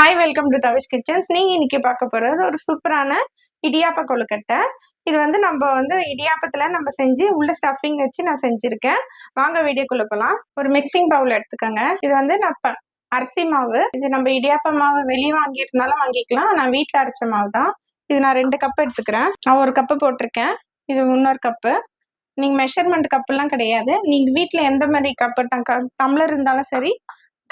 Hi welcome to Thavish kitchens நீங்க இன்னைக்கு பார்க்க போறது ஒரு சூப்பரான இடியாப்ப கொழுக்கட்டை. இது வந்து நம்ம வந்து இடியாப்பத்துல நம்ம செஞ்சு உள்ள ஸ்டஃபிங் வச்சு நான் செஞ்சிருக்கேன். வாங்க வீடியோக்குள்ள போலாம். ஒரு மிக்சிங் பவுல் எடுத்துக்கோங்க. இது வந்து நான் ப- அரிசி மாவு. இது நம்ம இடியாப்ப மாவு வெளியே வாங்கியிருந்தாலும் வாங்கிக்கலாம். நான் வீட்டில் அரைச்ச மாவு தான். இது நான் ரெண்டு கப் எடுத்துக்கிறேன். நான் ஒரு கப்பு போட்டிருக்கேன். இது இன்னொரு கப்பு நீங்கள் மெஷர்மெண்ட் கப்புலாம் கிடையாது. நீங்கள் வீட்டில் எந்த மாதிரி கப்பு டம்ளர் இருந்தாலும் சரி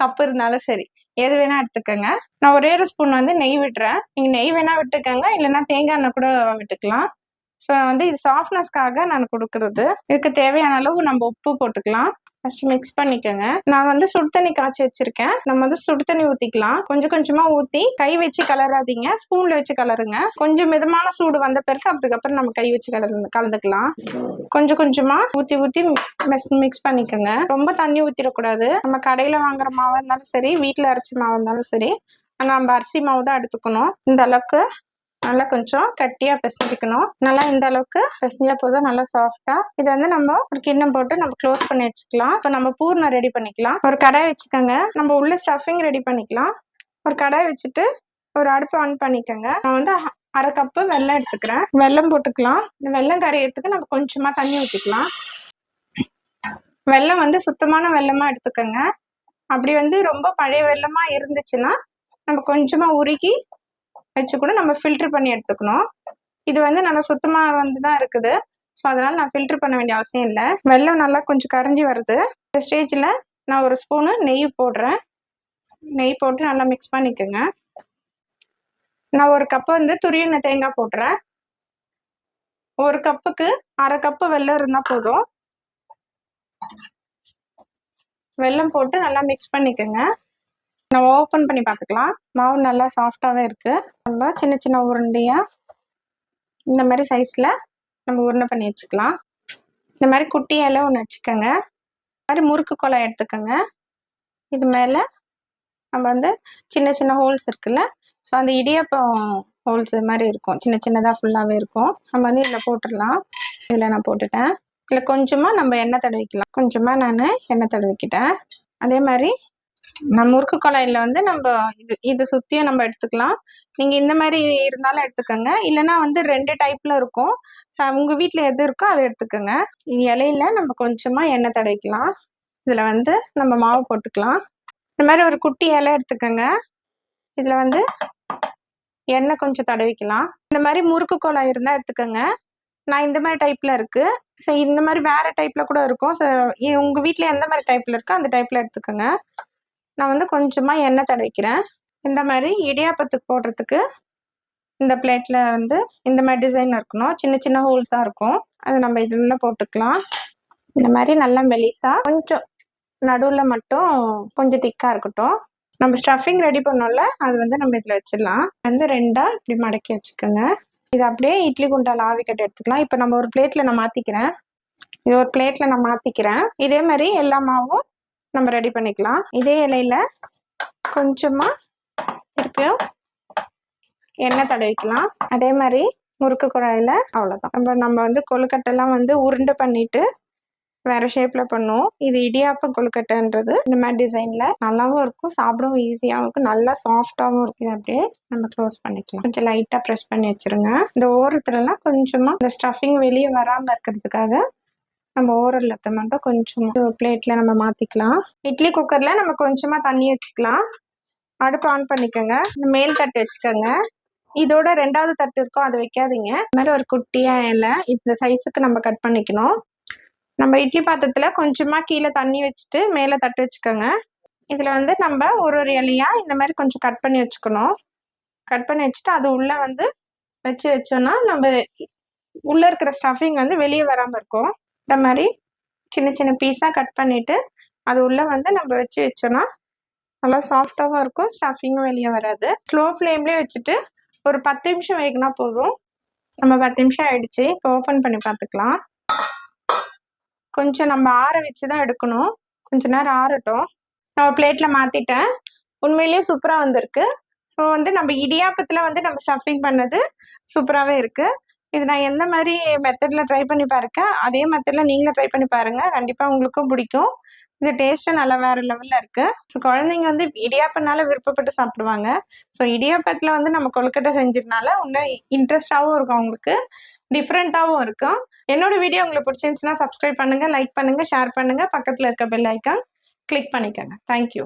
கப்பு இருந்தாலும் சரி. எது வேணா எடுத்துக்கோங்க. நான் ஒரே ஒரு ஸ்பூன் வந்து நெய் விட்டுறேன். நீங்கள் நெய் வேணா விட்டுக்கோங்க. இல்லைன்னா தேங்காய் எண்ணெய் கூட விட்டுக்கலாம். ஸோ வந்து இது சாஃப்ட்னஸ்க்காக நான் கொடுக்கறது. இதுக்கு தேவையான அளவு நம்ம உப்பு போட்டுக்கலாம். ஃபர்ஸ்ட் மிக்ஸ் பண்ணிக்கோங்க. நான் வந்து சுடு தண்ணி காய்ச்சி வச்சிருக்கேன். நம்ம வந்து சுடு தண்ணி ஊத்திக்கலாம். கொஞ்சம் கொஞ்சமா ஊத்தி கை வச்சு கலராதீங்க. ஸ்பூன்ல வச்சு கலருங்க. கொஞ்சம் மிதமான சூடு வந்த பிறகு அதுக்கப்புறம் நம்ம கை வச்சு கலந்து கலந்துக்கலாம். கொஞ்சம் கொஞ்சமா ஊத்தி ஊத்தி மிக்ஸ் பண்ணிக்கோங்க. ரொம்ப தண்ணி ஊத்திடக்கூடாது. நம்ம கடையில வாங்குற மாவா இருந்தாலும் சரி வீட்டுல அரைச்ச மாவா இருந்தாலும் சரி நம்ம அரிசி மாவு தான் எடுத்துக்கணும். இந்த அளவுக்கு நல்லா கொஞ்சம் கட்டியா பிசைஞ்சிக்கணும். நல்லா இந்த அளவுக்கு பிசைஞ்சா போதும். நல்லா சாஃப்டா இது வந்து நம்ம ஒரு கிண்ணம் போட்டு நம்ம க்ளோஸ் பண்ணி வச்சுக்கலாம். இப்போ நம்ம பூர்ணம் ரெடி பண்ணிக்கலாம். ஒரு கடாய் வச்சுக்கோங்க. நம்ம உள்ள ஸ்டஃபிங் ரெடி பண்ணிக்கலாம். ஒரு கடாய் வச்சுட்டு ஒரு அடுப்பு ஆன் பண்ணிக்கோங்க. நான் வந்து அரை கப்பு வெள்ளம் எடுத்துக்கிறேன். வெல்லம் போட்டுக்கலாம். இந்த வெல்லம் கரையிறதுக்கு நம்ம கொஞ்சமா தண்ணி ஊற்றிக்கலாம் வெல்லம் வந்து சுத்தமான வெள்ளமாக எடுத்துக்கோங்க. அப்படி வந்து ரொம்ப பழைய வெள்ளமாக இருந்துச்சுன்னா நம்ம கொஞ்சமா உருகி வச்சு கூட நம்ம ஃபில்டர் பண்ணி எடுத்துக்கணும். இது வந்து நல்லா சுத்தமாக வந்து தான் இருக்குது. ஸோ அதனால் நான் ஃபில்டர் பண்ண வேண்டிய அவசியம் இல்லை. வெல்லம் நல்லா கொஞ்சம் கரைஞ்சி வருது. இந்த ஸ்டேஜில் நான் ஒரு ஸ்பூனு நெய் போடுறேன். நெய் போட்டு நல்லா மிக்ஸ் பண்ணிக்கோங்க. நான் ஒரு கப்பு வந்து துருவின தேங்காய் போடுறேன். ஒரு கப்புக்கு அரை கப்பு வெல்லம் இருந்தால் போதும். வெல்லம் போட்டு நல்லா மிக்ஸ் பண்ணிக்கோங்க. நம்ம ஓப்பன் பண்ணி பார்த்துக்கலாம். மாவு நல்லா சாஃப்டாகவே இருக்குது நம்ம சின்ன சின்ன உருண்டையாக இந்த மாதிரி சைஸில் நம்ம உருண்டை பண்ணி வச்சுக்கலாம். இந்த மாதிரி குட்டியால் ஒன்று வச்சுக்கோங்க. இந்த மாதிரி முறுக்கு குழாய் எடுத்துக்கோங்க. இது மேலே நம்ம வந்து சின்ன சின்ன ஹோல்ஸ் இருக்குல்ல? ஸோ அந்த இடியப்பம் ஹோல்ஸ் மாதிரி இருக்கும். சின்ன சின்னதாக ஃபுல்லாகவே இருக்கும். நம்ம வந்து இதில் போட்டுடலாம். இதில் நான் போட்டுட்டேன். இதில் கொஞ்சமாக நம்ம எண்ணெய் தடவிக்கலாம். கொஞ்சமாக நான் எண்ணெய் தடவிக்கிட்டேன். அதே மாதிரி நம்ம முறுக்கு குழாயில் வந்து நம்ம இது இது சுற்றியும் நம்ம எடுத்துக்கலாம். நீங்கள் இந்த மாதிரி இருந்தாலும் எடுத்துக்கோங்க. இல்லைன்னா வந்து ரெண்டு டைப்பில் இருக்கும். ஸோ உங்கள் வீட்டில் எது இருக்கோ அதை எடுத்துக்கோங்க. இது இலையில நம்ம கொஞ்சமாக எண்ணெய் தடவிக்கலாம். இதில் வந்து நம்ம மாவு போட்டுக்கலாம். இந்த மாதிரி ஒரு குட்டி இலை எடுத்துக்கோங்க. இதில் வந்து எண்ணெய் கொஞ்சம் தடவிக்கலாம். இந்த மாதிரி முறுக்கு குழாய் இருந்தால் எடுத்துக்கோங்க. நான் இந்த மாதிரி டைப்பில் இருக்குது ஸோ இந்த மாதிரி வேறு டைப்பில் கூட இருக்கும். ஸோ உங்கள் வீட்டில் எந்த மாதிரி டைப்பில் இருக்கோ அந்த டைப்பில் எடுத்துக்கோங்க. நான் வந்து கொஞ்சமாக எண்ணெய் தடவிக்கிறேன். இந்த மாதிரி இடியாப்பத்துக்கு போடுறதுக்கு இந்த பிளேட்டில் வந்து இந்த மாதிரி டிசைன் இருக்கணும். சின்ன சின்ன ஹோல்ஸாக இருக்கும். அது நம்ம இதில் போட்டுக்கலாம். இந்த மாதிரி நல்லா மெலிசா கொஞ்சம் நடுவில் மட்டும் கொஞ்சம் திக்காக இருக்கட்டும். நம்ம ஸ்டஃபிங் ரெடி பண்ணோம்ல அது வந்து நம்ம இதில் வச்சிடலாம். வந்து ரெண்டாக இப்படி மடக்கி வச்சுக்கோங்க. இது அப்படியே இட்லி குண்டால் ஆவி கட்டி எடுத்துக்கலாம். இப்போ நம்ம ஒரு பிளேட்டில் நான் மாற்றிக்கிறேன் இது ஒரு பிளேட்டில் நான் மாற்றிக்கிறேன் இதே மாதிரி எல்லா மாவும் நம்ம ரெடி பண்ணிக்கலாம். இதே இலையில கொஞ்சமாக திருப்பியும் எண்ணெய் தடவிக்கலாம். அதே மாதிரி முறுக்கு குழாயில் அவ்வளோதான் நம்ம நம்ம வந்து கொழுக்கட்டைலாம் வந்து உருண்டை பண்ணிவிட்டு வேறு ஷேப்பில் பண்ணுவோம். இது இடியாப்ப கொழுக்கட்டைன்றது. இந்த மாதிரி டிசைனில் நல்லாவும் இருக்கும் சாப்பிடவும் ஈஸியாகவும் இருக்கும். நல்லா சாஃப்டாகவும் இருக்கும். அப்படியே நம்ம க்ளோஸ் பண்ணிக்கலாம். கொஞ்சம் லைட்டாக ப்ரெஸ் பண்ணி வச்சிருங்க. இந்த ஓரத்துலலாம் கொஞ்சமாக இந்த ஸ்டஃபிங் வெளியே வராமல் இருக்கிறதுக்காக நம்ம ஓரல்லத்தை மட்டும் கொஞ்சம் பிளேட்டில் நம்ம மாற்றிக்கலாம் இட்லி குக்கரில் நம்ம கொஞ்சமாக தண்ணி வச்சுக்கலாம். அடுப்பு ஆன் பண்ணிக்கோங்க. இந்த மேல் தட்டு வச்சுக்கோங்க. இதோட ரெண்டாவது தட்டு இருக்கும் அதை வைக்காதீங்க. இது மாதிரி ஒரு குட்டியாக இலை இந்த சைஸுக்கு நம்ம கட் பண்ணிக்கணும். நம்ம இட்லி பாத்திரத்தில் கொஞ்சமாக கீழே தண்ணி வச்சுட்டு மேலே தட்டு வச்சுக்கோங்க. இதில் வந்து நம்ம ஒரு ஒரு இலையாக இந்த மாதிரி கொஞ்சம் கட் பண்ணி வச்சுக்கணும். கட் பண்ணி வச்சுட்டு அது உள்ளே வந்து வச்சு வச்சோன்னா நம்ம உள்ளே இருக்கிற ஸ்டஃபிங் வந்து வெளியே வராமல் இருக்கும். இந்த மாதிரி சின்ன சின்ன பீஸாக கட் பண்ணிவிட்டு அது உள்ளே வந்து நம்ம வச்சு வச்சோன்னா நல்லா சாஃப்டாகவும் இருக்கும். ஸ்டஃபிங்கும் வெளியே வராது. ஸ்லோ ஃப்ளேம்லேயே வச்சுட்டு ஒரு பத்து நிமிஷம் வேகினா போதும். நம்ம பத்து நிமிஷம் ஆயிடுச்சு. இப்போ ஓப்பன் பண்ணி பார்த்துக்கலாம். கொஞ்சம் நம்ம ஆற வச்சு தான் எடுக்கணும். கொஞ்ச நேரம் ஆறட்டும். நான் பிளேட்டில் மாற்றிட்டேன் உண்மையிலேயே சூப்பராக வந்திருக்கு. ஸோ வந்து நம்ம இடியாப்பத்தில் வந்து நம்ம ஸ்டஃபிங் பண்ணது சூப்பராகவே இருக்குது இது நான் எந்த மாதிரி மெத்தடில் ட்ரை பண்ணி பாருக்கேன் அதே மெத்தடில் நீங்களும் ட்ரை பண்ணி பாருங்கள் கண்டிப்பாக உங்களுக்கும் பிடிக்கும். இந்த டேஸ்ட்டு நல்லா வேறு லெவலில் இருக்குது ஸோ குழந்தைங்க வந்து இடியாப்பனால விருப்பப்பட்டு சாப்பிடுவாங்க. ஸோ இடியாப்பத்தில் வந்து நம்ம கொழுக்கட்டை செஞ்சதுனால இன்னும் இன்ட்ரெஸ்டாகவும் இருக்கும் அவங்களுக்கு. டிஃப்ரெண்ட்டாகவும் இருக்கும். என்னோட வீடியோ உங்களுக்கு பிடிச்சிருந்துச்சுன்னா சப்ஸ்கிரைப் பண்ணுங்கள் லைக் பண்ணுங்கள் ஷேர் பண்ணுங்கள் பக்கத்தில் இருக்க பெல் ஐக்கான் கிளிக் பண்ணிக்கோங்க. Thank you